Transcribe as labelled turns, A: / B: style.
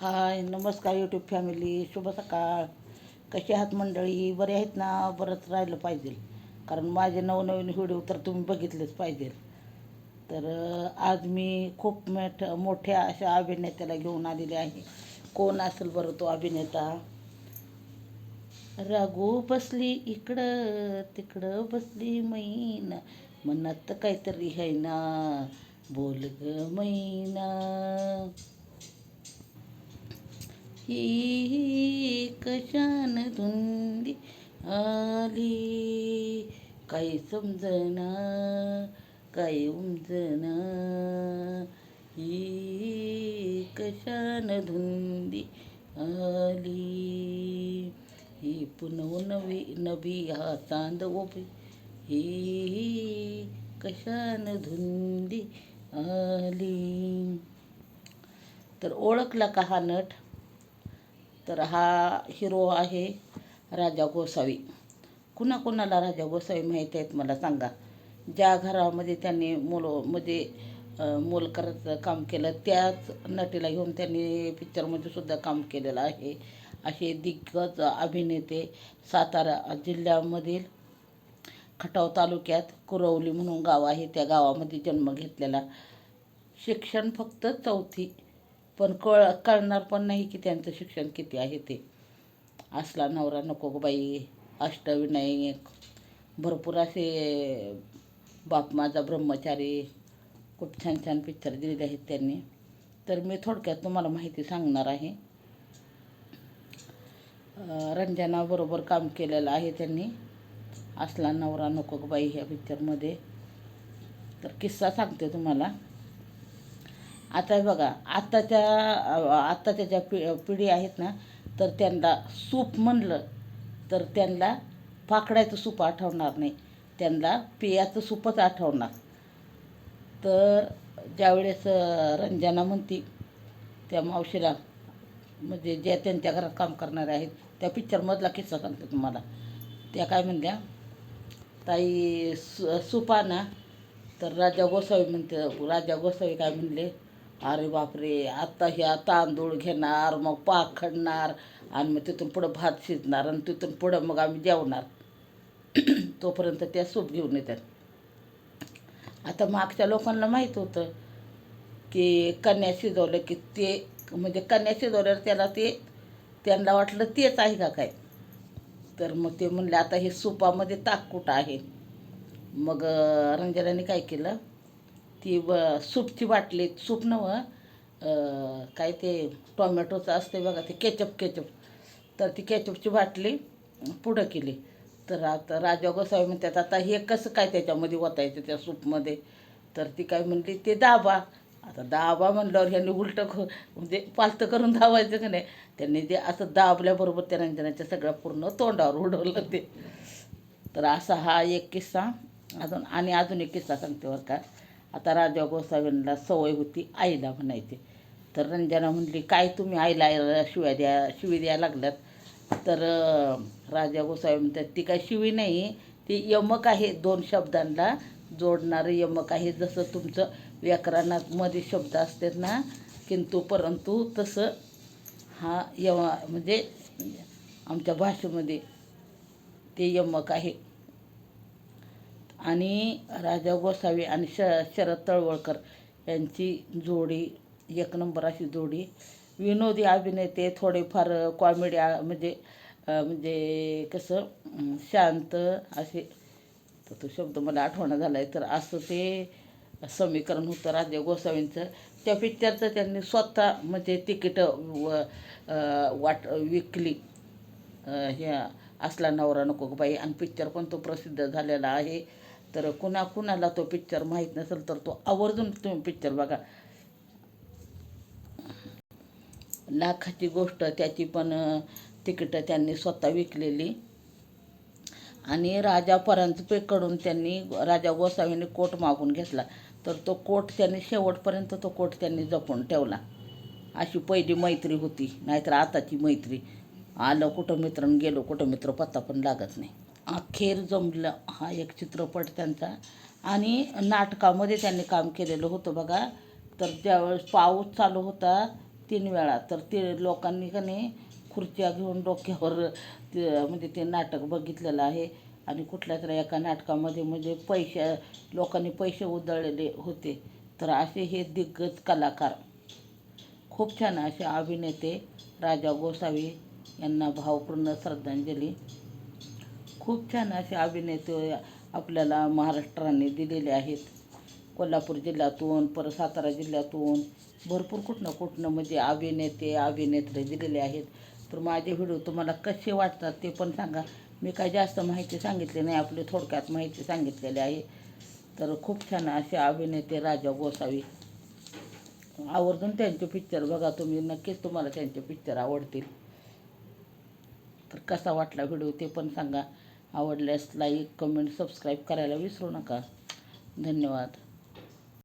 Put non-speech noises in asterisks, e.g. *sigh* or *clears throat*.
A: हाय नमस्कार YouTube family शुभ सकाळ. कशी आहात मंडळी? बरे आहेत ना? बरंच राहिलं पाहिजे. कारण माझे नवनवीन व्हिडिओ तर तुम्ही बघितलेच पाहिजे तर आज मी खूप मोठ मोठ्या अशा अभिनेत्याला घेऊन आलेले आहे. कोण असेल बरं तो अभिनेता? रागू बसली इकडं तिकडं बसली मैन. मनात काहीतरी आहे ना. बोल ग मैना. ही कशान धुंदी आली. काही समजना काही उमजना ही कशान धुंदी आली. ही पुनव नवी नबी हा चांद उभी. ही कशान धुंदी आली. तर ओळखला का हा नट? तर हा हिरो आहे राजा गोसावी. कुणाकुणाला राजा गोसावी माहीत आहेत मला सांगा. ज्या घरामध्ये त्यांनी मुल म्हणजे मोलकराचं काम केलं त्याच नटीला घेऊन त्यांनी पिक्चरमध्ये सुद्धा काम केलेलं आहे. असे दिग्गज अभिनेते सातारा जिल्ह्यामधील खटाव तालुक्यात कुरवली म्हणून गाव आहे. त्या गावामध्ये जन्म घेतलेला. शिक्षण फक्त चौथी पण कळ कळणार पण नाही की त्यांचं शिक्षण किती आहे ते. असला नवरा नको बाई अष्टविनायक भरपूर असे बाप माझा ब्रह्मचारी खूप छान छान पिक्चर दिलेले आहेत त्यांनी. तर मी थोडक्यात तुम्हाला माहिती सांगणार आहे. रंजनाबरोबर काम केलेलं आहे त्यांनी. असला नवरा नको बाई ह्या पिक्चरमध्ये तर किस्सा सांगते तुम्हाला. आता बघा आत्ताच्या आत्ताच्या ज्या पि पिढी आहेत ना तर त्यांना सूप म्हणलं तर त्यांना फाकड्याचं सूप आठवणार नाही. त्यांना पियाचं सूपच आठवणार. तर ज्यावेळेस रंजना म्हणती त्या मावशीला म्हणजे ज्या त्यांच्या घरात काम करणाऱ्या आहेत त्या पिक्चरमधला किस्सा सांगते तुम्हाला. त्या काय म्हणल्या ताई सु सुपा ना तर राजा गोसावी म्हणते राजा गोसावी काय म्हणले अरे बापरे आता ह्या तांदूळ घेणार मग पाखडणार आणि मग तिथून पुढं भात शिजणार आणि तिथून पुढं मग आम्ही जेवणार. *clears throat* तोपर्यंत त्या सूप घेऊन येतात. आता मागच्या लोकांना माहीत होतं की कन्या शिजवलं की ते म्हणजे कन्या शिजवल्यावर त्याला ते त्यांना वाटलं तेच आहे का काय? तर मग ते म्हणले आता हे सुपामध्ये कुठं आहे? मग रंजनाने काय केलं? ती ब सूपची बाटली सूप नवं काय ते टोमॅटोचं असते बघा ते केचप केचप. तर ती केचपची बाटली पुढं केली. तर आता राजा गोसावी म्हणतात आता हे कसं काय त्याच्यामध्ये ओतायचं त्या सूपमध्ये? तर ती काय म्हणली ते दाबा. आता दाबा म्हणल्यावर ह्यांनी उलटं म्हणजे पालतं करून दाबायचं का नाही? त्यांनी ते असं दाबल्याबरोबर त्या रंजनाच्या सगळ्या पूर्ण तोंडावर उडवलं ते. तर असा हा एक किस्सा. अजून आणि अजून एक किस्सा सांगते बरं का. आता राजा गोसावींना सवय होती आईला म्हणायची. तर रंजना म्हणली काय तुम्ही आईला शिव्या द्या शिवी द्यायला लागल्यात. तर राजा गोसावी म्हणतात ती काय शिवी नाही ती यमक आहे. दोन शब्दांना जोडणारं यमक आहे. जसं तुमचं व्याकरणामध्ये शब्द असतात ना किंतु परंतु तसं हा यम म्हणजे आमच्या भाषेमध्ये ते यमक आहे. आणि राजा गोसावी आणि श शरद तळवळकर यांची जोडी एक नंबर अशी जोडी. विनोदी अभिनेते थोडेफार कॉमेडी म्हणजे म्हणजे कसं शांत असे तर तो शब्द मला आठवणं झाला आहे तर असं ते समीकरण होतं राजा गोसावींचं. त्या पिक्चरचं त्यांनी स्वतः म्हणजे तिकीटं व वाट विकली. ह्या असला नवरा नको बाई. आणि पिक्चर पण तो प्रसिद्ध झालेला आहे. तर कुणा कुणाला तो पिक्चर माहीत नसेल तर तो आवर्जून तुम्ही पिक्चर बघा. लाखाची गोष्ट त्याची पण तिकीटं त्यांनी स्वतः विकलेली. आणि राजा परांजपेकडून त्यांनी राजा गोसावीने कोट मागून घेतला. तर तो कोट त्यांनी शेवटपर्यंत तो कोट त्यांनी जपून ठेवला. अशी पहिली मैत्री होती नाहीतर आताची मैत्री. आलं कुठं मित्र गेलो कुठं मित्र पत्ता पण लागत नाही. अखेर जमलं हा एक चित्रपट त्यांचा. आणि नाटकामध्ये त्यांनी काम केलेलं होतं बघा. तर ज्यावेळेस पाऊस चालू होता तीन वेळा तर ते लोकांनी का नाही खुर्च्या घेऊन डोक्यावर ते म्हणजे ते नाटक बघितलेलं आहे. आणि कुठल्या तरी एका नाटकामध्ये म्हणजे पैसे लोकांनी पैसे उधळलेले होते. तर असे हे दिग्गज कलाकार खूप छान असे अभिनेते राजा गोसावी यांना भावपूर्ण श्रद्धांजली. खूप छान असे अभिनेते आपल्याला महाराष्ट्राने दिलेले आहेत. कोल्हापूर जिल्ह्यातून परत सातारा जिल्ह्यातून भरपूर कुठनं कुठनं म्हणजे अभिनेते अभिनेत्री दिलेले आहेत. तर माझे व्हिडिओ तुम्हाला कसे वाटतात ते पण सांगा. मी काय जास्त माहिती सांगितली नाही आपली थोडक्यात माहिती सांगितलेली आहे. तर खूप छान असे अभिनेते राजा गोसावी. आवर्जून त्यांचे पिक्चर बघा तुम्ही नक्कीच तुम्हाला त्यांचे पिक्चर आवडतील. तर कसा वाटला व्हिडिओ ते पण सांगा. आवडल्यास लाईक कमेंट सबस्क्राईब करायला विसरू नका. धन्यवाद.